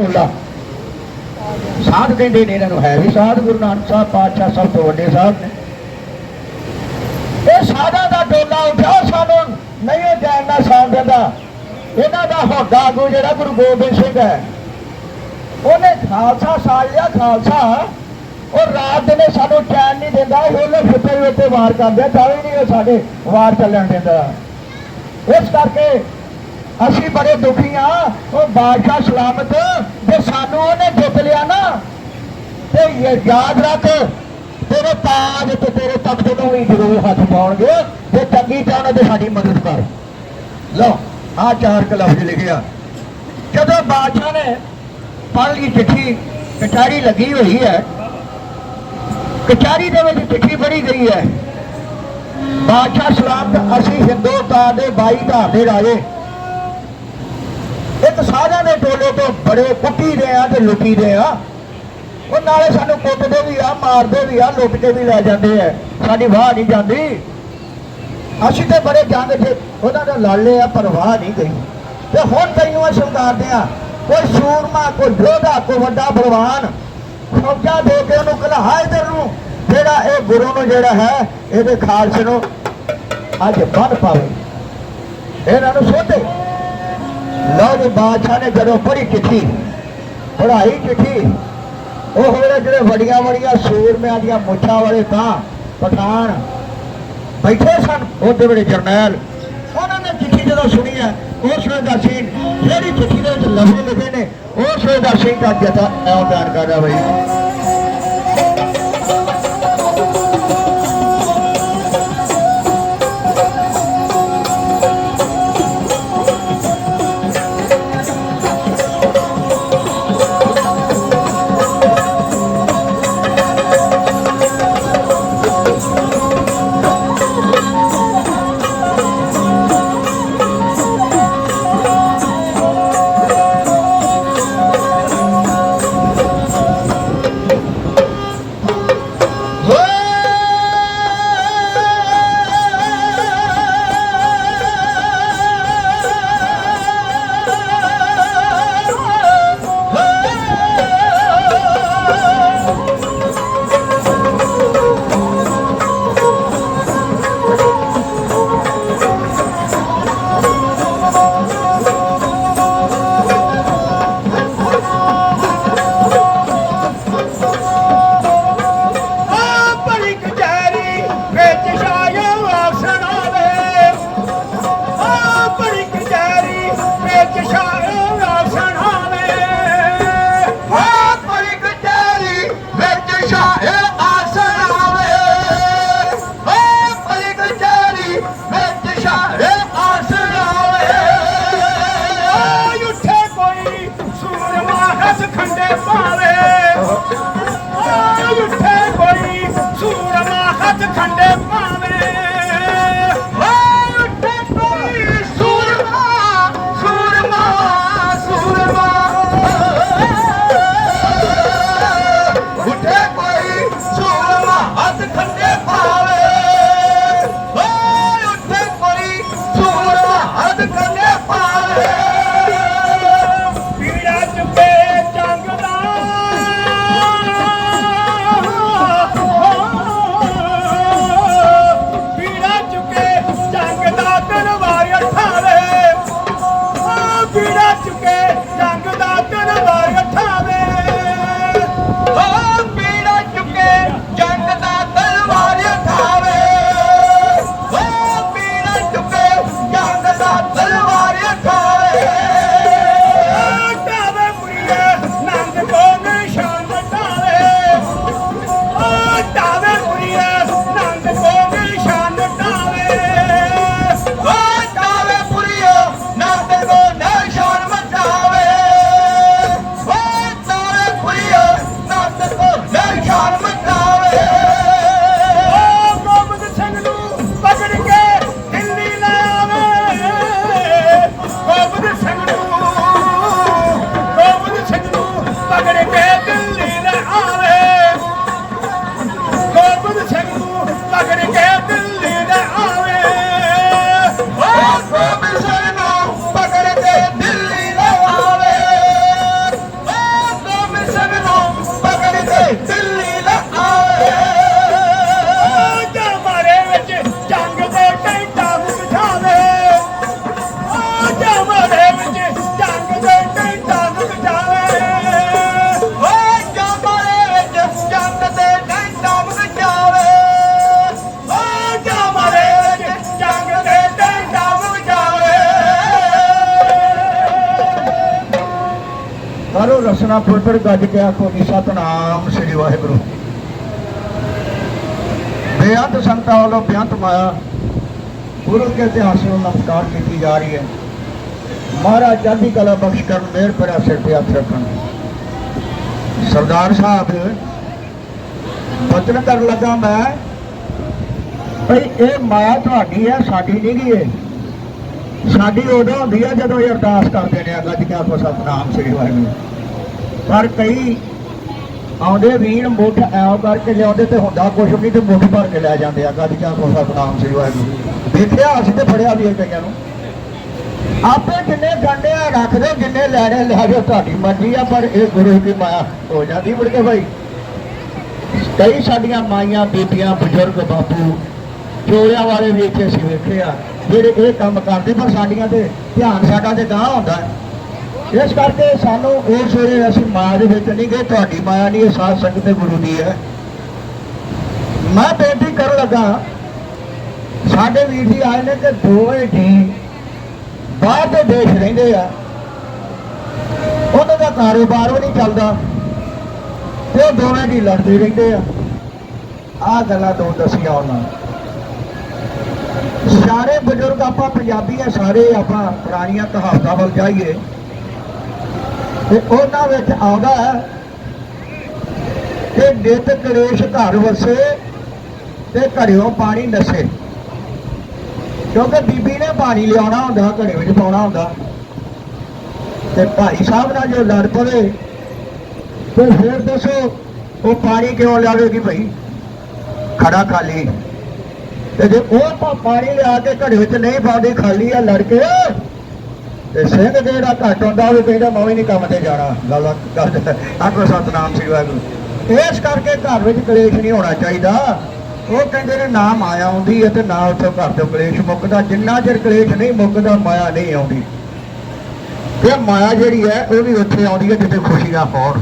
ਮੁੱਲਾ ਸਾਧ ਕਹਿੰਦੇ ਨੇ ਇਹਨਾਂ ਨੂੰ ਹੈ ਵੀ ਸਾਧ, ਗੁਰੂ ਨਾਨਕ ਸਾਹਿਬ ਪਾਤਸ਼ਾਹ ਸਭ ਤੋਂ ਵੱਡੇ ਸਾਧ ਨੇ। ਇਹ ਸਾਧਾਂ ਦਾ ਟੋਲਾ ਉੱਠਿਆ ਸਾਨੂੰ, ਨਹੀਂ ਉਹ ਜਾਣਨਾ ਸਾਧ ਦਿੰਦਾ। ਇਹਨਾਂ ਦਾ ਹੋਦਾ ਆਗੂ ਜਿਹੜਾ ਗੁਰੂ ਗੋਬਿੰਦ ਸਿੰਘ ਹੈ। ਉਹਨੇ ਖਾਲਸਾ ਸਾਜ ਲਿਆ, ਖਾਲਸਾ। ਉਹ ਰਾਤ ਨੇ ਸਾਨੂੰ ਚੈਨ ਨਹੀਂ ਦਿੰਦਾ ਉਹਨੇ ਫਿੱਟੇ ਉੱਤੇ ਵਾਰ ਕਰਦੇ ਤਾਂ ਵੀ ਨਹੀਂ ਉਹ ਸਾਡੇ ਵਾਰ ਚੱਲਣ ਦਿੰਦਾ। ਇਸ ਕਰਕੇ ਅਸੀਂ ਬੜੇ ਦੁਖੀ ਆ। ਉਹ ਬਾਦਸ਼ਾਹ ਸਲਾਮਤ ਜੇ ਸਾਨੂੰ ਉਹਨੇ ਜਿੱਤ ਲਿਆ ਨਾ, ਤੇ ਯਾਦ ਰੱਖ, ਤੇਰੇ ਤਾਜ ਤੇ ਤੇਰੇ ਤਖਤ ਨੂੰ ਵੀ ਜ਼ਰੂਰ ਹੱਥ ਪਾਉਣਗੇ। ਤੇ ਚੰਗੀ ਚਾਹਣਾ ਤੇ ਸਾਡੀ ਮਦਦ ਕਰ। ਲਓ, ਆ ਚਾਰ ਕੁ ਲਫ਼ਜ਼ ਲਿਖਿਆ। ਜਦੋਂ ਬਾਦਸ਼ਾਹ ਨੇ ਪੜ੍ਹ ਲਈ ਚਿੱਠੀ ਕਚਾਰੀ ਲੱਗੀ ਹੋਈ ਹੈ। ਕਚਾਰੀ ਦੇ ਵਿੱਚ ਚਿੱਠੀ ਪੜ੍ਹੀ ਗਈ ਹੈ। ਬਾਦਸ਼ਾਹ ਸਲਾਮਤ, ਅਸੀਂ ਹਿੰਦੁਸਤਾਨ ਦੇ 22 ਧਾਰ ਦੇ ਰਾਜੇ। ਇੱਕ ਸਾਰਿਆਂ ਦੇ ਟੋਲੇ ਤੋਂ ਬੜੇ ਕੁੱਟੀ ਦੇ ਆ ਤੇ ਲੁੱਟੀ ਦੇ ਆ। ਉਹ ਨਾਲੇ ਸਾਨੂੰ ਕੁੱਟਦੇ ਵੀ ਆ, ਮਾਰਦੇ ਵੀ ਆ, ਲੁੱਟ ਕੇ ਵੀ ਲੈ ਜਾਂਦੇ ਆ। ਸਾਡੀ ਵਾਹ ਨਹੀਂ ਜਾਂਦੀ। ਅਸੀਂ ਤੇ ਬੜੇ ਜੰਗ ਤੇ ਉਹਨਾਂ ਦਾ ਲਾਲੇ ਆ ਪਰਵਾਹ ਨਹੀਂ ਗਈ। ਤੇ ਹੁਣ ਤੈਨੂੰ ਅਸੀਂ ਸ਼ਿੰਗਾਰਦੇ ਆ, ਕੋਈ ਸੂਰਮਾ, ਕੋਈ ਯੋਧਾ ਕੋਈ ਵੱਡਾ ਬਲਵਾਨ, ਫੌਜਾਂ ਦੇ ਕੇ ਉਹਨੂੰ ਕਲਹਾ ਇਧਰ ਨੂੰ, ਜਿਹੜਾ ਇਹ ਗੁਰੂ ਨੂੰ ਜਿਹੜਾ ਹੈ, ਇਹਦੇ ਖਾਲਸੇ ਨੂੰ ਅੱਜ ਬੰਨ ਪਾਵੇ। ਇਹਨਾਂ ਨੂੰ ਸੋਧੇ। ਲਓ ਜੀ ਬਾਦਸ਼ਾਹ ਨੇ ਜਦੋਂ ਪੜ੍ਹੀ ਚਿੱਠੀ, ਪੜ੍ਹਾਈ ਚਿੱਠੀ, ਉਹ ਵੇਲੇ ਜਿਹੜੇ ਵੱਡੀਆਂ ਵੱਡੀਆਂ ਸੂਰਮਿਆਂ ਦੀਆਂ ਮੁੱਛਾਂ ਵਾਲੇ ਤਾਂ ਪਠਾਨ ਬੈਠੇ ਸਨ ਉਹਦੇ ਵੇਲੇ ਜਰਨੈਲ। ਉਹਨਾਂ ਨੇ ਚਿੱਠੀ ਜਦੋਂ ਸੁਣੀ ਹੈ, ਉਸ ਵੇਲੇ ਦਾ ਸੀਨ, ਜਿਹੜੀ ਚਿੱਠੀ ਦੇ ਵਿੱਚ ਲਫ਼ਜ਼ ਲਿਖੇ ਨੇ, ਉਸ ਵੇਲੇ ਦਾ ਸੀਨ ਦਾ ਜਤਾ ਐਂ ਬਿਆਨ ਕਰਦਾ ਬਈ। ਕਰੋ ਰਸਨਾ ਪੁੱਤਰ ਗੱਜ ਕੇ ਆਖੋ ਜੀ, ਸਤਨਾਮ ਸ੍ਰੀ ਵਾਹਿਗੁਰੂ। ਬੇਅੰਤ ਸੰਤਾਂ ਵੱਲੋਂ ਬੇਅੰਤ ਮਾਇਆ ਗੁਰੂ ਕੇ ਇਤਿਹਾਸ ਨੂੰ ਨਮਸਕਾਰ ਕੀਤੀ ਜਾ ਰਹੀ ਹੈ। ਮਹਾਰਾਜ ਚੜ੍ਹਦੀ ਕਲਾ ਬਖਸ਼ ਕਰਨ ਮਿਹਰ ਭਰਿਆ ਸਿਰ ਤੇ ਹੱਥ ਰੱਖਣ। ਸਰਦਾਰ ਸਾਹਿਬ, ਬਚਨ ਕਰਨ ਲੱਗਾ ਮੈਂ। ਭਈ ਇਹ ਮਾਇਆ ਤੁਹਾਡੀ ਹੈ, ਸਾਡੀ ਨਹੀਂ ਗੀ ਇਹ। ਸਾਡੀ ਉਦੋਂ ਹੁੰਦੀ ਹੈ ਜਦੋਂ ਇਹ ਅਰਦਾਸ ਕਰਦੇ ਨੇ ਗੱਜ ਕੇ ਆਖੋ ਸਤਨਾਮ ਸ੍ਰੀ ਵਾਹਿਗੁਰੂ। ਪਰ ਕਈ ਆਉਂਦੇ ਵੀਣ ਮੁੱਠ ਐਉ ਕਰਕੇ ਲਿਆਉਂਦੇ ਤੇ ਹੁੰਦਾ ਕੁਛ ਨਹੀਂ ਤੇ ਮੁੱਠ ਭਰ ਕੇ ਲੈ ਜਾਂਦੇ ਆ। ਗੱਜ ਕੇ ਆਖੋ ਸਤਨਾਮ ਸ੍ਰੀ ਵਾਹਿਗੁਰੂ ਦੇਖਿਆ ਅਸੀਂ ਤੇ ਫੜਿਆ ਵੀ ਕਈਆਂ ਨੂੰ। ਆਪੇ ਜਿੰਨੇ ਗੰਡੇ ਆ ਜਿੰਨੇ ਲੈਣੇ ਲੈ ਜਾਓ, ਤੁਹਾਡੀ ਮਰਜ਼ੀ ਆ, ਪਰ ਇਹ ਗੁਰੂ ਦੀ ਮਾਇਆ ਹੋ ਜਾਂਦੀ ਮੁੜ ਕੇ ਭਾਈ ਕਈ ਸਾਡੀਆਂ ਮਾਈਆਂ, ਬੀਬੀਆਂ, ਬਜ਼ੁਰਗ ਬਾਪੂ ਚੋਰਿਆਂ ਵਾਲੇ ਵੀ ਇੱਥੇ ਅਸੀਂ ਵੇਖੇ ਆ, ਜਿਹੜੇ ਇਹ ਕੰਮ ਕਰਦੇ, ਪਰ ਸਾਡੀਆਂ ਤੇ ਧਿਆਨ ਸਾਡਾ ਤੇ ਗਾਹ ਹੁੰਦਾ। ਇਸ ਕਰਕੇ ਸਾਨੂੰ ਉਸ ਵੇਲੇ ਅਸੀਂ ਮਾਇਆ ਦੇ ਵਿੱਚ ਨਹੀਂ ਗਏ, ਤੁਹਾਡੀ ਮਾਇਆ ਨਹੀਂ, ਇਹ ਸਾਧ ਸੰਗਤ ਤੇ ਗੁਰੂ ਦੀ ਹੈ। ਮੈਂ ਬੇਨਤੀ ਕਰਨ ਲੱਗਾ, ਸਾਡੇ ਵੀਰ ਜੀ ਆਏ ਨੇ ਤੇ ਦੋਵੇਂ ਜੀ ਬਾਹਰ ਦੇ ਦੇਸ਼ ਰਹਿੰਦੇ ਆ। ਉਹਨਾਂ ਦਾ ਕਾਰੋਬਾਰ ਵੀ ਨਹੀਂ ਚੱਲਦਾ, ਤੇ ਉਹ ਦੋਵੇਂ ਜੀ ਲੜਦੇ ਰਹਿੰਦੇ ਆ। ਆਹ ਗੱਲਾਂ ਦੋ ਦੱਸੀਆਂ ਉਹਨਾਂ ਸਾਰੇ ਬਜ਼ੁਰਗ ਆਪਾਂ ਪੰਜਾਬੀ ਆ, ਸਾਰੇ ਆਪਾਂ ਪੁਰਾਣੀਆਂ ਕਹਾਵਤਾਂ ਵੱਲ ਜਾਈਏ। ਤੇ ਉਹਨਾਂ ਵਿੱਚ ਆਉਂਦਾ ਕਿ ਨਿਤ ਕਲੇਸ਼ ਘਰ ਵਸੇ ਤੇ ਘੜਿਓ ਪਾਣੀ ਨਸੇ। ਕਿਉਂਕਿ ਬੀਬੀ ਨੇ ਪਾਣੀ ਲਿਆਉਣਾ ਹੁੰਦਾ ਘੜੇ ਵਿੱਚ ਪਾਉਣਾ ਹੁੰਦਾ। ਤੇ ਭਾਈ ਸਾਹਿਬ ਨਾਲ ਜੋ ਲੜ ਪਵੇ, ਤੇ ਫਿਰ ਦੱਸੋ ਉਹ ਪਾਣੀ ਕਿਉਂ ਲਿਆਵੇਗੀ ਭਾਈ? ਖੜਾ ਖਾਲੀ। ਤੇ ਜੇ ਉਹ ਪਾਣੀ ਲਿਆ ਕੇ ਘੜੇ ਵਿੱਚ ਨਹੀਂ ਪਾਉਂਦੀ, ਖਾਲੀ ਆ ਲੜ ਕੇ ਤੇ ਸਿੰਘ ਜਿਹੜਾ ਘੱਟ ਹੁੰਦਾ ਉਹ ਕਹਿੰਦਾ ਮੈਂ ਵੀ ਨਹੀਂ ਕੰਮ ਤੇ ਜਾਣਾ। ਗੱਲ ਗੱਲ ਆਖੋ ਸਤਨਾਮ ਸ੍ਰੀ ਵਾਹਿਗੁਰੂ। ਇਸ ਕਰਕੇ ਘਰ ਵਿੱਚ ਕਲੇਸ਼ ਨਹੀਂ ਹੋਣਾ ਚਾਹੀਦਾ। ਉਹ ਕਹਿੰਦੇ ਨੇ ਨਾ ਮਾਇਆ ਆਉਂਦੀ ਹੈ ਤੇ ਨਾ ਉੱਥੋਂ ਘਰ ਤੋਂ ਕਲੇਸ਼ ਮੁੱਕਦਾ। ਜਿੰਨਾ ਚਿਰ ਕਲੇਸ਼ ਨਹੀਂ ਮੁੱਕਦਾ, ਮਾਇਆ ਨਹੀਂ ਆਉਂਦੀ। ਤੇ ਮਾਇਆ ਜਿਹੜੀ ਹੈ, ਉਹ ਵੀ ਉੱਥੇ ਆਉਂਦੀ ਹੈ ਜਿੱਥੇ ਖੁਸ਼ੀਆਂ ਹੋਣ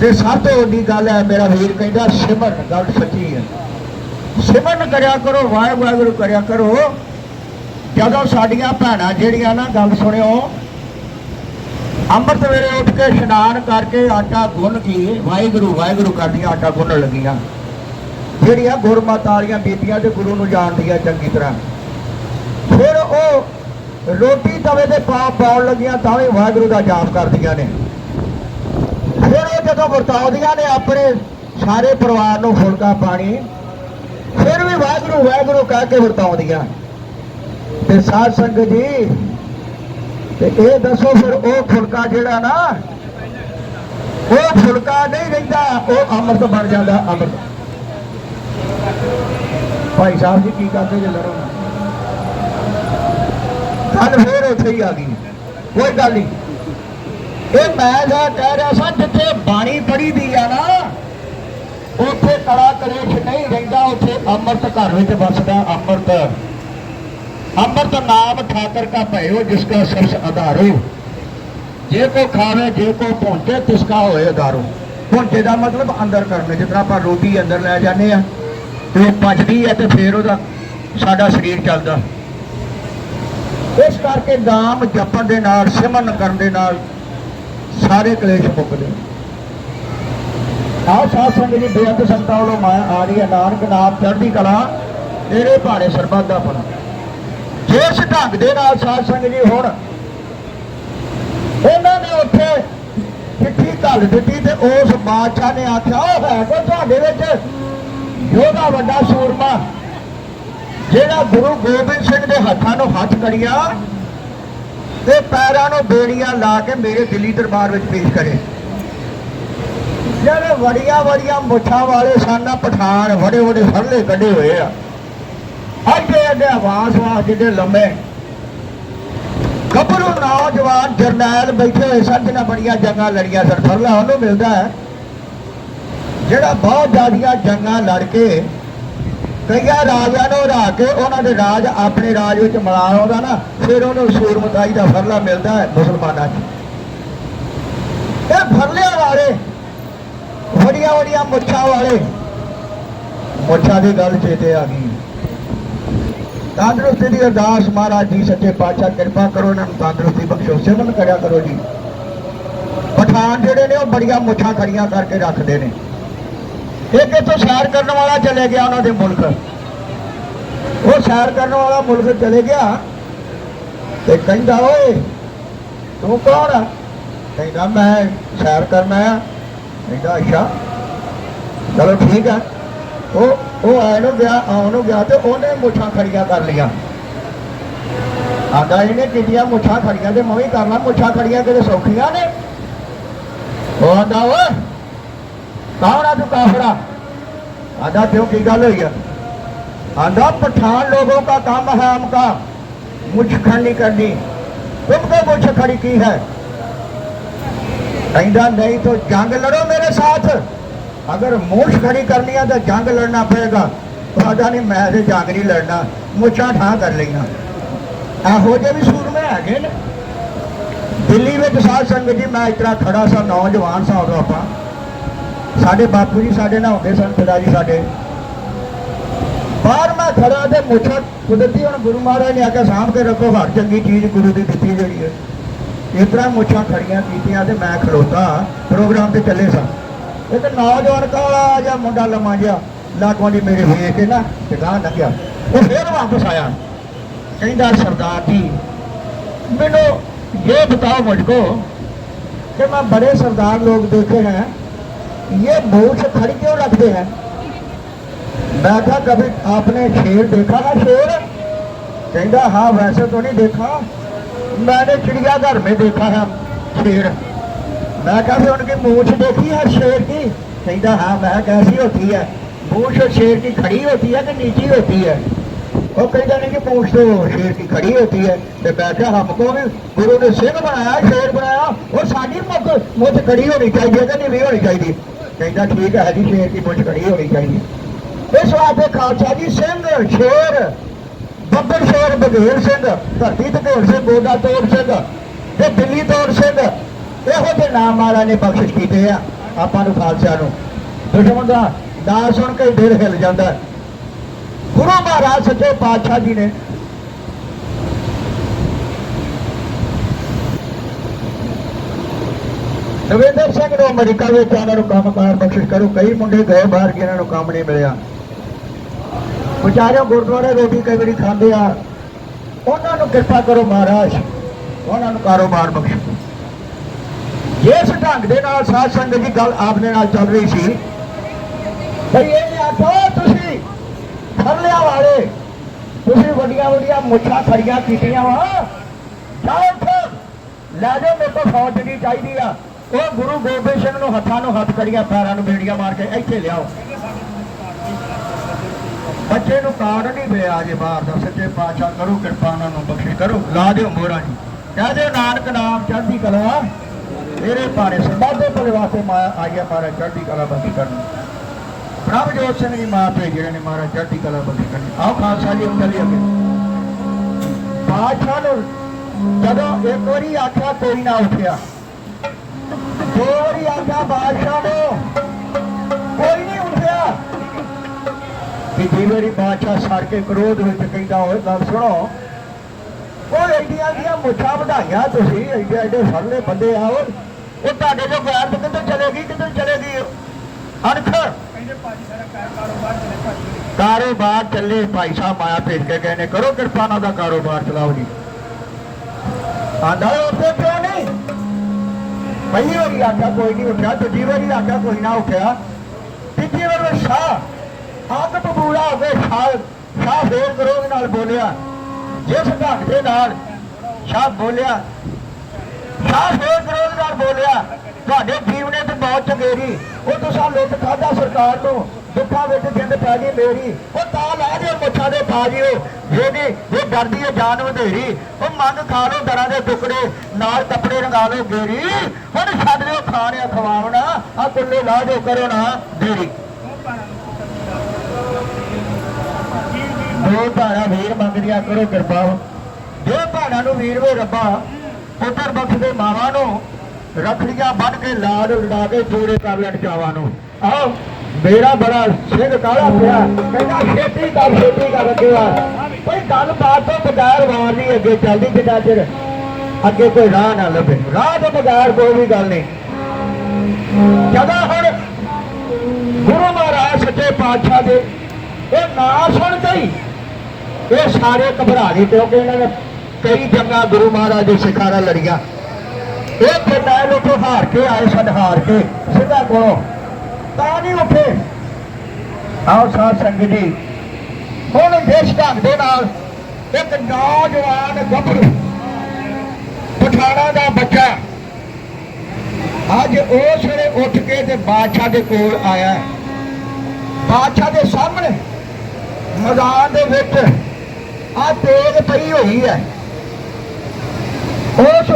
ਤੇ ਸਭ ਤੋਂ ਵੱਡੀ ਗੱਲ ਹੈ, ਮੇਰਾ ਵੀਰ ਕਹਿੰਦਾ, ਸਿਮਰਨ, ਗੱਲ ਸੱਚੀ ਹੈ। ਸਿਮਰਨ ਕਰਿਆ ਕਰੋ ਵਾਹਿ ਵਾਹਿਗੁਰੂ ਕਰਿਆ ਕਰੋ। ਜਦੋਂ ਸਾਡੀਆਂ ਭੈਣਾਂ ਜਿਹੜੀਆਂ ਨਾ ਗੱਲ ਸੁਣਿਓ, ਅੰਮ੍ਰਿਤ ਵੇਲੇ ਉੱਠ ਕੇ ਇਸ਼ਨਾਨ ਕਰਕੇ ਆਟਾ ਗੁੰਨ ਕੇ ਵਾਹਿਗੁਰੂ ਵਾਹਿਗੁਰੂ ਕਰਦੀਆਂ ਆਟਾ ਗੁੰਨਣ ਲੱਗੀਆਂ। ਜਿਹੜੀਆਂ ਗੁਰਮਤਿ ਵਾਲੀਆਂ ਬੀਬੀਆਂ ਤੇ ਗੁਰੂ ਨੂੰ ਜਾਣਦੀਆਂ ਚੰਗੀ ਤਰ੍ਹਾਂ। ਫਿਰ ਉਹ ਰੋਟੀ ਤਵੇ ਤੇ ਪਾ ਪਾਉਣ ਲੱਗੀਆਂ, ਤਾਂ ਵੀ ਵਾਹਿਗੁਰੂ ਦਾ ਜਾਪ ਕਰਦੀਆਂ ਨੇ। ਫਿਰ ਉਹ ਜਦੋਂ ਵਰਤਾਉਂਦੀਆਂ ਨੇ ਆਪਣੇ ਸਾਰੇ ਪਰਿਵਾਰ ਨੂੰ ਫੁਲਕਾ ਪਾਣੀ, ਫਿਰ ਵੀ ਵਾਹਿਗੁਰੂ ਵਾਹਿਗੁਰੂ ਕਹਿ ਕੇ ਵਰਤਾਉਂਦੀਆਂ। ਤੇ ਸਾਧ ਸੰਗਤ ਜੀ, ਤੇ ਇਹ ਦੱਸੋ ਫਿਰ ਉਹ ਫੁਲਕਾ ਜਿਹੜਾ ਨਾ, ਉਹ ਫੁਲਕਾ ਨਹੀਂ ਰਹਿੰਦਾ, ਉਹ ਅੰਮ੍ਰਿਤ ਬਣ ਜਾਂਦਾ, ਅੰਮ੍ਰਿਤ। ਭਾਈ ਸਾਹਿਬ ਜੀ ਕੀ ਕਰਦੇ ਜੇ ਲੜੋ? ਕੱਲ ਫੇਰ ਉੱਥੇ ਹੀ ਆ ਗਈ। ਕੋਈ ਗੱਲ ਨਹੀਂ। ਇਹ ਮੈਂ ਜਾ ਕਹਿ ਰਿਹਾ ਸਾਂ, ਜਿੱਥੇ ਬਾਣੀ ਪੜੀ ਦੀ ਆ ਨਾ, ਉੱਥੇ ਕਲਾ ਕਲੇਸ਼ ਨਹੀਂ ਰਹਿੰਦਾ, ਉੱਥੇ ਅੰਮ੍ਰਿਤ ਘਰ ਵਿੱਚ ਵਸਦਾ, ਅੰਮ੍ਰਿਤ। ਅੰਮ੍ਰਿਤ ਨਾਮ ਠਾਕਰ ਕਾ ਭਇਓ, ਜਿਸ ਕਾ ਸਰਸ ਆਧਾਰੋ ਜੇ ਕੋ ਖਾਵੇ, ਜੇ ਕੋ ਪਹੁੰਚੇ ਤਿਸ ਕਾ ਹੋਏ ਆਧਾਰੋ ਪਹੁੰਚੇ ਦਾ ਮਤਲਬ ਅੰਦਰ ਕਰਨੇ, ਜਿਸ ਤਰ੍ਹਾਂ ਆਪਾਂ ਰੋਟੀ ਅੰਦਰ ਲੈ ਜਾਂਦੇ ਆ ਤੇ ਉਹ ਪਚਦੀ ਹੈ ਤੇ ਫੇਰ ਉਹਦਾ ਸਾਡਾ ਸਰੀਰ ਚੱਲਦਾ। ਇਸ ਕਰਕੇ ਨਾਮ ਜਪਣ ਦੇ ਨਾਲ, ਸਿਮਰਨ ਕਰਨ ਦੇ ਨਾਲ ਸਾਰੇ ਕਲੇਸ਼ ਮੁੱਕਦੇ ਆਹ ਸਾਧ ਸੰਗਤ ਜੀ, ਬੇਅੰਤ ਸੰਤਾਂ ਵੱਲੋਂ ਮਾਇਆ ਆ ਰਹੀ ਹੈ। ਨਾਨਕ ਨਾਮ ਚੜ੍ਹਦੀ ਕਲਾ, ਤੇਰੇ ਭਾਣੇ ਸਰਬੱਤ ਦਾ ਭਲਾ। ਜਿਸ ਢੰਗ ਦੇ ਨਾਲ ਸਾਧ ਸੰਗਤ ਜੀ ਹੁਣ। ਉਹਨਾਂ ਨੇ ਉੱਥੇ ਚਿੱਠੀ ਘੱਲ ਦਿੱਤੀ ਤੇ ਉਸ ਬਾਦਸ਼ਾਹ ਨੇ ਆਖਿਆ ਉਹ ਹੈ ਕੋ ਤੁਹਾਡੇ ਵਿੱਚ ਯੋਧਾ ਵੱਡਾ ਸੂਰਮਾ, ਜਿਹੜਾ ਗੁਰੂ ਗੋਬਿੰਦ ਸਿੰਘ ਦੇ ਹੱਥਾਂ ਨੂੰ ਹੱਥ ਕਰੀਆ ਤੇ ਪੈਰਾਂ ਨੂੰ ਬੇੜੀਆਂ ਲਾ ਕੇ ਮੇਰੇ ਦਿੱਲੀ ਦਰਬਾਰ ਵਿੱਚ ਪੇਸ਼ ਕਰੇ। ਜਿਹੜੇ ਵੜੀਆਂ ਵੜੀਆਂ ਮੁੱਛਾਂ ਵਾਲੇ ਸਾਨਾ ਪਠਾਨ ਵੜੇ ਵੜੇ ਫਰਲੇ ਕੱਢੇ ਹੋਏ ਆ। ਅੱਗੇ ਅੱਗੇ ਆਵਾਜ਼ ਵਾਸ ਜਿਹਦੇ ਲੰਮੇ। ਗੱਭਰੂ ਨੌਜਵਾਨ ਜਰਨੈਲ ਬੈਠੇ ਹੋਏ ਸਨ ਜਿਹਨਾਂ ਬੜੀਆਂ ਜੰਗਾਂ ਲੜੀਆਂ ਸਨ। ਫਰਲਾ ਉਹਨੂੰ ਮਿਲਦਾ ਹੈ। ਜਿਹੜਾ ਬਹੁਤ ਜ਼ਿਆਦੀਆਂ ਜੰਗਾਂ ਲੜ ਕੇ ਕਈਆਂ ਰਾਜਾਂ ਨੂੰ ਹਰਾ ਕੇ ਉਹਨਾਂ ਦੇ ਰਾਜ ਆਪਣੇ ਰਾਜ ਵਿੱਚ ਮਿਲਾ ਆਉਂਦਾ ਨਾ, ਫਿਰ ਉਹਨੂੰ ਸੂਰਮਤਾਈ ਦਾ ਫਰਲਾ ਮਿਲਦਾ ਹੈ ਮੁਸਲਮਾਨਾਂ 'ਚ। ਇਹ ਫਰਲਿਆਂ ਵਾਲੇ ਵੱਡੀਆਂ ਵੱਡੀਆਂ ਮੁੱਛਾਂ ਵਾਲੇ, ਮੁੱਛਾਂ ਦੀ ਗੱਲ ਚੇਤੇ ਆ ਗਈ। ਤੰਦਰੁਸਤੀ ਦੀ ਅਰਦਾਸ, ਮਹਾਰਾਜ ਜੀ, ਸੱਚੇ ਪਾਤਸ਼ਾਹ, ਕਿਰਪਾ ਕਰੋ ਇਹਨਾਂ ਨੂੰ ਤੰਦਰੁਸਤੀ ਬਖਸ਼ੋ, ਸਿਮਰਨ ਕਰਿਆ ਕਰੋ ਜੀ। ਪਠਾਨ ਜਿਹੜੇ ਨੇ, ਉਹ ਬੜੀਆਂ ਮੁੱਛਾਂ ਖੜੀਆਂ ਕਰਕੇ ਰੱਖਦੇ ਨੇ। ਇੱਕ ਇੱਥੋਂ ਸੈਰ ਕਰਨ ਵਾਲਾ ਚਲੇ ਗਿਆ ਉਹਨਾਂ ਦੇ ਮੁਲਕ। ਉਹ ਸੈਰ ਕਰਨ ਵਾਲਾ ਮੁਲਕ ਚਲੇ ਗਿਆ ਤੇ ਕਹਿੰਦਾ, ਓਏ, ਤੂੰ ਕੌਣ ਆ? ਕਹਿੰਦਾ, ਮੈਂ ਸੈਰ ਕਰਨ ਆ ਕਹਿੰਦਾ, ਅੱਛਾ, ਚਲੋ ਠੀਕ ਆ। ਉਹ ਉਹ ਆਏ ਨੂੰ ਗਿਆ ਆਉਣ ਨੂੰ ਗਿਆ ਤੇ ਉਹਨੇ ਮੁੱਛਾਂ ਖੜੀਆਂ ਕਰ ਲੀਆਂ ਆਂਦਾ ਇਹਨੇ ਕਿੰਨੀਆਂ ਮੁੱਛਾਂ ਖੜੀਆਂ ਤੇ ਮੈਂ ਵੀ ਕਰਨਾ ਮੁੱਛਾਂ ਖੜੀਆਂ ਕਿਤੇ ਸੌਖੀਆਂ ਨੇ ਉਹ ਆਂਦਾ ਓਏ ਕੌਣ ਆ ਤੂੰ ਕਾਫੜਾ ਆਂਦਾ ਕਿਉਂ ਕੀ ਗੱਲ ਹੋਈ ਆ आंधा पठान लोगों का काम है हमका मुझ खड़ी करनी तुमको मुझ खड़ी की है कहता नहीं तो जंग लड़ो मेरे साथ अगर मूछ खड़ी करनी है तो जंग लड़ना पड़ेगा तो आदा नहीं मैं तो जंग नहीं लड़ना मुछा ਠਾ ਕਰ ਲਈਆਂ ਇਹੋ ਜਿਹੇ ਵੀ ਸੂਰਮੇ ਹੈਗੇ ਨੇ ਦਿੱਲੀ ਵਿੱਚ ਸਾਧ ਸੰਗਤ ਜੀ ਮੈਂ ਇਤਰਾ ਖੜਾ ਸਾਂ ਨੌਜਵਾਨ ਸਾਂ ਉਦੋਂ ਆਪਾਂ ਸਾਡੇ ਬਾਪੂ ਜੀ ਸਾਡੇ ਨਾਲ ਹੁੰਦੇ ਸਨ ਪਿਤਾ ਜੀ ਸਾਡੇ ਬਾਹਰ ਮੈਂ ਖੜਾ ਤੇ ਮੁੱਛਾਂ ਕੁਦਰਤੀ ਹੁਣ ਗੁਰੂ ਮਹਾਰਾਜ ਨੇ ਆਖਿਆ ਸਾਂਭ ਕੇ ਰੱਖੋ ਹਰ ਚੰਗੀ ਚੀਜ਼ ਗੁਰੂ ਦੀ ਦਿੱਤੀ ਜਿਹੜੀ ਹੈ ਇਸ ਤਰ੍ਹਾਂ ਮੁੱਛਾਂ ਖੜੀਆਂ ਕੀਤੀਆਂ ਤੇ ਮੈਂ ਖਲੋਤਾ ਪ੍ਰੋਗਰਾਮ ਤੇ ਚੱਲੇ ਸਾਂ ਇੱਕ ਨੌਜਵਾਨ ਕਾਲਾ ਜਿਹਾ ਮੁੰਡਾ ਲੰਮਾ ਜਿਹਾ ਲਾਗੋਂ ਦੀ ਮੇਰੇ ਵੇਖ ਕੇ ਨਾ ਟਿਕਾਣ ਲੱਗਿਆ ਉਹ ਫੇਰ ਵਾਪਸ ਆਇਆ ਕਹਿੰਦਾ ਸਰਦਾਰ ਜੀ ਮੈਨੂੰ ਇਹ ਬਤਾਓ ਮੁਝਕੋ कि मैं बड़े सरदार लोग देखे हैं ये मूछ खड़ी क्यों रखते हैं मैं कहा कभी आपने शेर देखा है शेर कहता हाँ वैसे तो नहीं देखा मैंने चिड़ियाघर में देखा है शेर मैं कहा फिर उनकी मूछ देखी है शेर की कहता हाँ मैं कैसी होती है मूछ शेर की खड़ी होती है कि नीची होती है वो कहता नहीं कि पूछ तो शेर की खड़ी होती है तो मैं क्या हमको भी गुरु ने सिंह बनाया शेर बनाया और साड़ी मुख मुझ खड़ी होनी चाहिए कि नहीं होनी चाहिए कहता ठीक है जी शेर की मुझ खड़ी होनी चाहिए ਇਸ ਵਾਸਤੇ ਖਾਲਸਾ ਜੀ ਸਿੰਘ ਸ਼ੇਰ ਬੱਬਰ ਸ਼ੇਰ ਬਘੇਲ ਸਿੰਘ ਧਰਤੀ ਤੇ ਢੋਲ ਸਿੰਘ ਗੋਡਾ ਤੋੜ ਸਿੰਘ ਤੇ ਦਿੱਲੀ ਤੋੜ ਸਿੰਘ ਇਹੋ ਜਿਹੇ ਨਾਮ ਮਹਾਰਾਜ ਨੇ ਬਖਸ਼ਿਸ਼ ਕੀਤੇ ਆ, ਆਪਾਂ ਨੂੰ ਖਾਲਸਾ ਨੂੰ। ਦੁਸ਼ਮਣ ਦਾ ਨਾਂ ਸੁਣ ਕੇ ਦਿਲ ਹਿੱਲ ਜਾਂਦਾ ਗੁਰੂ ਮਹਾਰਾਜ ਸੱਚੇ ਪਾਤਸ਼ਾਹ ਜੀ ਨੇ ਨਵੇਂਦਰ ਸਿੰਘ ਨੂੰ ਅਮਰੀਕਾ ਵਿੱਚ ਉਹਨਾਂ ਨੂੰ ਕੰਮਕਾਰ ਬਖਸ਼ਿਸ਼ ਕਰੋ। ਕਈ ਮੁੰਡੇ ਗਏ ਬਾਹਰ ਜਿਨ੍ਹਾਂ ਨੂੰ ਕੰਮ ਨਹੀਂ ਮਿਲਿਆ। ਵਿਚਾਰੇ ਗੁਰਦੁਆਰੇ ਰੋਟੀ ਕਈ ਵਾਰੀ ਖਾਂਦੇ ਆ। ਉਹਨਾਂ ਨੂੰ ਕਿਰਪਾ ਕਰੋ ਮਹਾਰਾਜ। ਉਹਨਾਂ ਨੂੰ ਕਾਰੋਬਾਰ ਬਖਸ਼ੋ। ਇਸ ਢੰਗ ਦੇ ਨਾਲ ਸਾਧ ਸੰਗਤ ਦੀ ਗੱਲ ਆਪਨੇ ਨਾਲ ਚੱਲ ਰਹੀ ਸੀ ਭਈ ਇਹ ਨਹੀਂ ਆਖੋ, ਤੁਸੀਂ ਥੱਲਿਆਂ ਵਾਲੇ, ਤੁਸੀਂ ਵੱਡੀਆਂ ਵੱਡੀਆਂ ਮੁੱਛਾਂ ਖੜੀਆਂ ਕੀਤੀਆਂ ਵਾ। ਜਾਓ ਲੈ ਜਾਓ ਮੇਰੇ ਕੋਲ ਫੌਜ ਨਹੀਂ ਚਾਹੀਦੀ ਆ। ਉਹ ਗੁਰੂ ਗੋਬਿੰਦ ਸਿੰਘ ਨੂੰ ਹੱਥਾਂ ਨੂੰ ਹੱਥ ਕਰੀਆਂ ਪੈਰਾਂ ਨੂੰ ਬੇੜੀਆਂ ਮਾਰ ਕੇ ਇੱਥੇ ਲਿਆਓ। ਬੱਚੇ ਨੂੰ ਕਾਰਡ ਨਹੀਂ ਪਿਆ ਜੇ ਬਾਹਰ ਦਾ, ਸੱਚੇ ਪਾਤਸ਼ਾਹ ਕਰੋ ਕਿਰਪਾ ਉਹਨਾਂ ਨੂੰ ਬਖਸ਼ਿਸ਼ ਕਰੋ, ਲਾ ਦਿਓ ਮੋਹਰਾਂ ਜੀ ਕਹਿ ਦਿਓ, ਨਾਨਕ ਨਾਮ ਚੜ੍ਹਦੀ ਕਲਾ। ਮੇਰੇ ਭਾਣੇ ਸੰਬਾਦੇ ਭਲੇ ਵਾਸਤੇ ਮਾਇਆ ਆਈ ਹੈ ਮਾਰਾ ਚੜ੍ਹਦੀ ਕਲਾ ਬਖਸ਼ ਕਰਨ। ਪ੍ਰਭਜੋਤ ਸਿੰਘ ਦੀ ਮਾਂ ਤੇ ਜਿਹੜੇ ਨੇ ਮਹਾਰਾਜ ਚੜ੍ਹਦੀ ਕਲਾ ਬਖਸ਼ ਕਰਨੀ। ਆਓ ਖਾਲਸਾ ਜੀ ਚੱਲੀ ਅੱਗੇ ਪਾਤਸ਼ਾਹ ਨੂੰ ਜਦੋਂ ਇੱਕ ਵਾਰੀ ਆਖਿਆ, ਕੋਈ ਨਾ ਉੱਠਿਆ। ਦੋ ਵਾਰੀ ਆਖਿਆ, ਬਾਦਸ਼ਾਹ ਨੂੰ ਕੋਈ ਨਹੀਂ ਉੱਠਿਆ। ਤੀਜੀ ਵਾਰੀ ਬਾਦਸ਼ਾਹ ਸੜ ਕੇ ਕ੍ਰੋਧ ਵਿੱਚ ਕਹਿੰਦਾ, ਓਏ ਗੱਲ ਸੁਣੋ। ਉਹ ਐਡੀਆਂ ਦੀਆਂ ਮੁੱਛਾਂ ਵਧਾਈਆਂ ਤੁਸੀਂ, ਐਡੇ ਐਡੇ ਸਰਲੇ ਬੰਦੇ ਆਓ। ਉਹ ਤੁਹਾਡੇ ਜੋ ਗੈਰ ਤੇ ਕਿੱਧਰ ਚਲੇਗੀ ਕਿੱਧਰ ਚਲੇਗੀ ਅਰਥ ਕਹਿੰਦੇ ਭਾਜੀ ਸਾਰਾ ਕਾਰ- ਕਾਰੋਬਾਰ ਚਲੇ ਭਾਜੀ ਕਾਰੋਬਾਰ ਚੱਲੇ ਭਾਈ ਸਾਹਿਬ ਮਾਇਆ ਭੇਜ ਕੇ ਨੇ। ਕਰੋ ਕਿਰਪਾ ਨਾਲ ਦਾ ਕਾਰੋਬਾਰ ਚਲਾਓ ਜੀ। ਆਂਦਾ ਉੱਥੇ ਕਿਉਂ ਨਹੀਂ? ਪਹਿਲੀ ਵਾਰੀ ਆਖਿਆ ਕੋਈ ਨਹੀਂ ਉੱਠਿਆ ਦੂਜੀ ਵਾਰੀ ਆਖਿਆ ਕੋਈ ਨਾ ਉੱਠਿਆ। ਤੀਜੀ ਵਾਰ ਸ਼ਾਹ ਆਪ ਬਬੂਲਾ ਹੋ ਗਏ ਸ਼ਾਹ ਸ਼ਾਹ ਫੇਰ ਕਰੋਗ ਨਾਲ ਬੋਲਿਆ। ਜਿਸ ਢੰਗ ਦੇ ਨਾਲ ਸ਼ਾਹ ਬੋਲਿਆ ਸ਼ਾਹ ਫੇਰ ਕਰੋਗ ਬੋਲਿਆ, ਤੁਹਾਡੇ ਜੀਵ ਨੇ ਤੇ ਬਹੁਤ ਚੰਗੇਰੀ ਉਹ ਤੁਸੀਂ ਲੁੱਟ ਖਾਦਾ ਸਰਕਾਰ ਨੂੰ ਦੁੱਖਾਂ ਵਿੱਚ ਜਿੰਦ ਪੈ ਗਈ ਮੇਰੀ। ਉਹ ਤਾਂ ਲੈ ਦਿਓ ਮੁੱਛਾਂ ਦੇ ਪਾ ਜਿਓ ਜਿਹਦੀ ਇਹ ਡਰਦੀ ਹੈ ਜਾਨ ਵਧੇਰੀ। ਉਹ ਮੰਗ ਖਾ ਲਓ ਦਰਾਂ ਦੇ ਟੁਕੜੇ, ਨਾਲ ਕੱਪੜੇ ਰੰਗਾ ਲਓ ਗੇਰੀ। ਹੁਣ ਛੱਡ ਦਿਓ ਖਾਣਿਆ ਖਵਾਉਣਾ। ਆ ਕੁੱਲੇ ਲਾ ਦਿਓ ਕਰੋ ਨਾ ਦੇਰੀ ਦੋ ਭਾਣਾ ਵੀਰ ਮੰਗਦੀਆਂ, ਕਰੋ ਕਿਰਪਾ। ਜੋ ਭਾਣਾ ਨੂੰ ਵੀਰ ਵੇ ਰੱਬਾ। ਪੁੱਤਰ ਬਖਸ਼ ਦੇ ਮਾਵਾਂ ਨੂੰ ਰਖੜੀਆਂ ਬੰਨ ਕੇ ਲਾਡ ਲੜਾ ਕੇ ਜੋੜੇ ਕਰ ਲੈਣ ਚਾਵਾਂ ਨੂੰ। ਆਹ ਮੇਰਾ ਬੜਾ ਸਿੰਘ ਕਾਲਾ ਪਿਆ। ਕਹਿੰਦਾ, ਛੇਤੀ ਕਰ ਛੇਤੀ ਕਰ ਅੱਗੇਵਾ ਕੋਈ ਗੱਲ ਤੋਂ ਬਗੈਰ ਵਾਰ ਨਹੀਂ ਅੱਗੇ ਚੱਲਦੀ ਜਿੰਨਾ ਚਿਰ ਅੱਗੇ ਕੋਈ ਰਾਹ ਨਾ ਲੱਭੇ। ਰਾਹ ਤੋਂ ਬਗੈਰ ਕੋਈ ਵੀ ਗੱਲ ਨਹੀਂ। ਜਦੋਂ ਹੁਣ ਗੁਰੂ ਮਹਾਰਾਜ ਸੱਚੇ ਪਾਤਸ਼ਾਹ ਦੇ ਇਹ ਨਾਂ ਸੁਣ ਕੇ ਹੀ ਇਹ ਸਾਰੇ ਘਬਰਾ ਗਏ ਕਿਉਂਕਿ ਇਹਨਾਂ ਨੇ ਕਈ ਜੰਗਾਂ ਗੁਰੂ ਮਹਾਰਾਜ ਦੇ ਸਿੱਖਾਂ ਲੜੀਆਂ। ਇਹ ਜਰਨੈਲ ਉੱਥੋਂ ਹਾਰ ਕੇ ਆਏ ਸਨ, ਹਾਰ ਕੇ। ਸਿੱਧਾ ਕੋਲੋਂ। ਤਾਂ ਨਹੀਂ ਉੱਠੇ ਆਓ ਸਾਧ ਸੰਗਤ ਜੀ। ਹੁਣ ਦੇਸ਼ ਢੰਗ ਦੇ ਨਾਲ ਇੱਕ ਨੌਜਵਾਨ ਗੱਭਰੂ ਪਠਾਣਾ ਦਾ ਬੱਚਾ ਅੱਜ ਉਸ ਵੇਲੇ ਉੱਠ ਕੇ ਤੇ ਬਾਦਸ਼ਾਹ ਦੇ ਕੋਲ ਆਇਆ ਬਾਦਸ਼ਾਹ ਦੇ ਸਾਹਮਣੇ ਮੈਦਾਨ ਦੇ ਵਿੱਚ ਆ ਤੇਗ ਪਈ ਹੋਈ ਹੈ। ਉਸ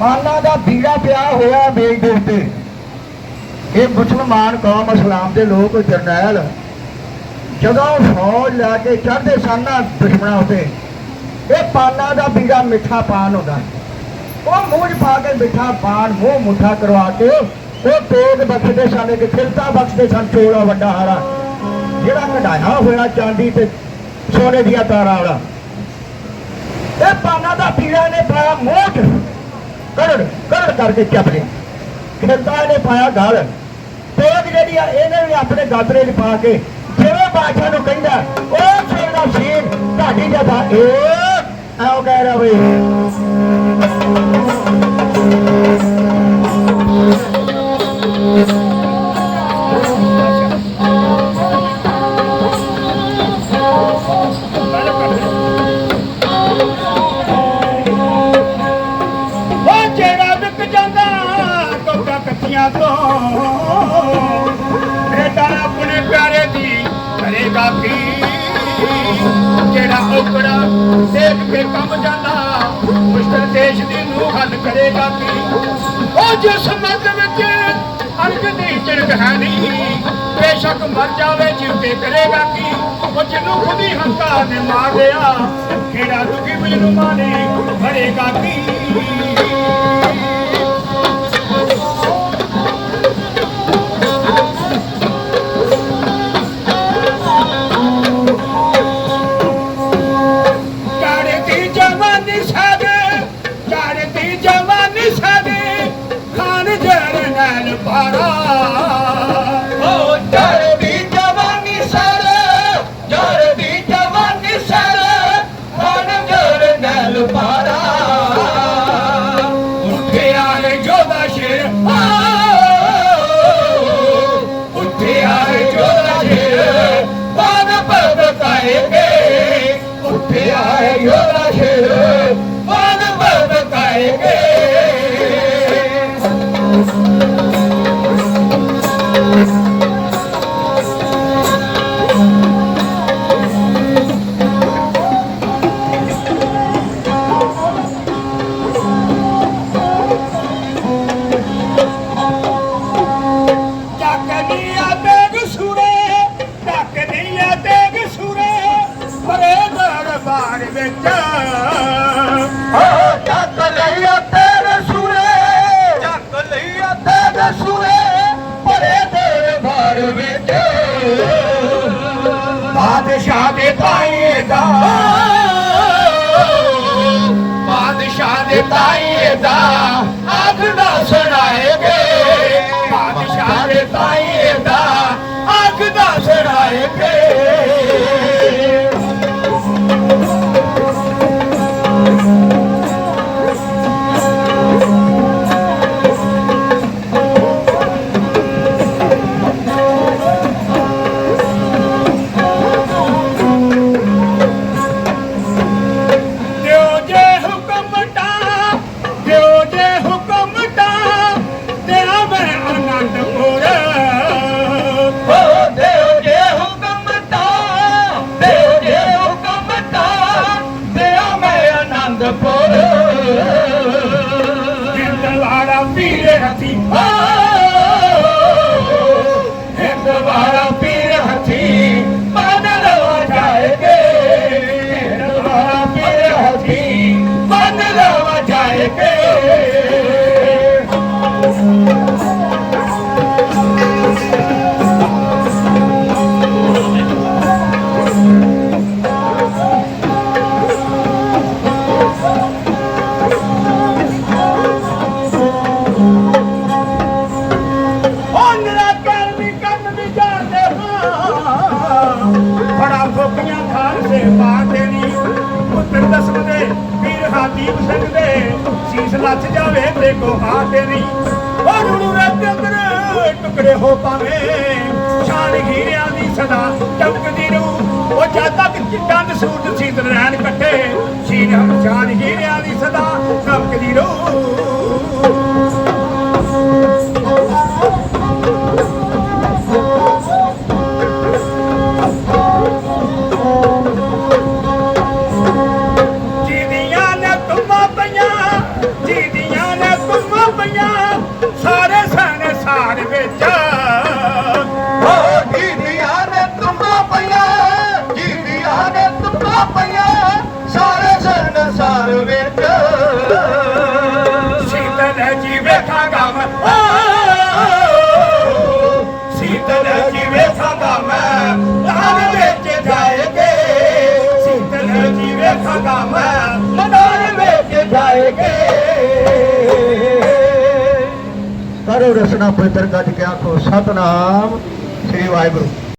ਮਾਨਾ ਦਾ ਬੀੜਾ ਪਿਆ ਹੋਇਆ ਮੇਜ ਦੇ ਉੱਤੇ। ਇਹ ਮੁਸਲਮਾਨ ਕੌਮ, ਇਸਲਾਮ ਦੇ ਲੋਕ ਜਰਨੈਲ ਜਦੋਂ ਫੌਜ ਲੈ ਕੇ ਚੜ੍ਹਦੇ ਸਨ ਨਾ ਦੁਸ਼ਮਣਾਂ ਉੱਤੇ, ਇਹ ਪਾਨਾਂ ਦਾ ਬੀੜਾ ਮਿੱਠਾ ਪਾਨ ਹੁੰਦਾ। ਉਹ ਮੂੰਹ 'ਚ ਪਾ ਕੇ ਮਿੱਠਾ ਪਾਨ, ਮੂੰਹ ਮੁੱਠਾ ਕਰਵਾ ਕੇ ਉਹ ਤੇਗ ਬਖਸ਼ਦੇ ਸਨ, ਇੱਕ ਖਿਲਤਾ ਬਖਸ਼ਦੇ ਸਨ, ਚੋਲਾ ਵੱਡਾ ਹਾਰਾ, ਜਿਹੜਾ ਕਢਾਇਆ ਹੋਇਆ ਚਾਂਦੀ ਤੇ ਸੋਨੇ ਦੀਆਂ ਤਾਰਾਂ ਵਾਲਾ। ਇਹ ਪਾਨਾਂ ਦਾ ਪੀੜਾ ਨੇ ਪਾਇਆ ਮੋਟ। ਕਰੜ ਕਰੜ ਕਰਕੇ ਚੱਪ ਲਿਆ। ਖਿਲਤਾ ਨੇ ਪਾਇਆ ਗਾਲ। ਤੇਗ ਜਿਹੜੀ ਆ, ਇਹਨੇ ਵੀ ਆਪਣੇ ਗਾਦਰੇ 'ਚ ਪਾ ਕੇ ਜਿਵੇਂ ਬਾਦਸ਼ਾਹ ਨੂੰ ਕਹਿੰਦਾ ਉਹ ਛੇੜਾ ਸੀਨ, ਤੁਹਾਡੀ ਜਗ੍ਹਾ ਇਹ ਆਓ ਕਹਿ ਰਿਹਾ ਬਈ। ਜਿਹੜਾ ਦੇਖ ਕੇ ਕੰਮ ਜਾਂਦਾ। ਮੁਸ਼ਕਲ ਦੇਸ਼ ਦੀ ਨੂੰ ਹੱਲ ਕਰੇਗਾ ਕੀ? ਉਹ ਜਿਸ ਮਤ ਵਿੱਚ ਅਰਗ ਦੀ ਚਿੜਕ ਹੈ ਨਹੀਂ, ਬੇਸ਼ੱਕ ਮਰ ਜਾਵੇ, ਜਿਉਂਦੇ ਕਰੇਗਾ ਕੀ? ਉਹ ਜਿਹਨੂੰ ਹੀ ਹੰਕਾਰ ਨੇ ਮਾਰ ਲਿਆ ਕਿਹੜਾ ਦੁਖੀ ਮੈਨੂੰ ਮਾਰੇ ਭਰੇਗਾ ਕੀ? Amen. ਬਾਦਸ਼ਾਹ ਦੇ ਤਾਏ ਵੀਰ ਸਿੰਘ ਦੇ ਸੀਸ ਲੱਥ ਜਾਵੇ ਤੇ ਕੋ ਹਾਤੇ ਉਹ ਰੂੜੂ ਰੱਤ ਅੰਦਰ ਟੁਕੜੇ ਹੋ ਪਾਵੇ। ਸ਼ਾਨ ਹੀਰਿਆਂ ਦੀ ਸਦਾ ਚਮਕਦੀ ਰੂ ਉਹ ਜਦ ਤੱਕ ਚਿੱਟਾਂ ਦੇ ਸੂਟ ਰਹਿਣ ਕੱਟੇ ਸ਼ੀਨ ਹਮ ਸ਼ਾਨ ਹੀਰਿਆਂ ਦੀ ਸਦਾ ਚਮਕਦੀ ਰੂ ਕਰੋ ਰਸਨਾ ਪਵਿੱਤਰ ਗੱਜ ਕੇ ਆਖੋ ਸਤਨਾਮ ਸ੍ਰੀ ਵਾਹਿਗੁਰੂ।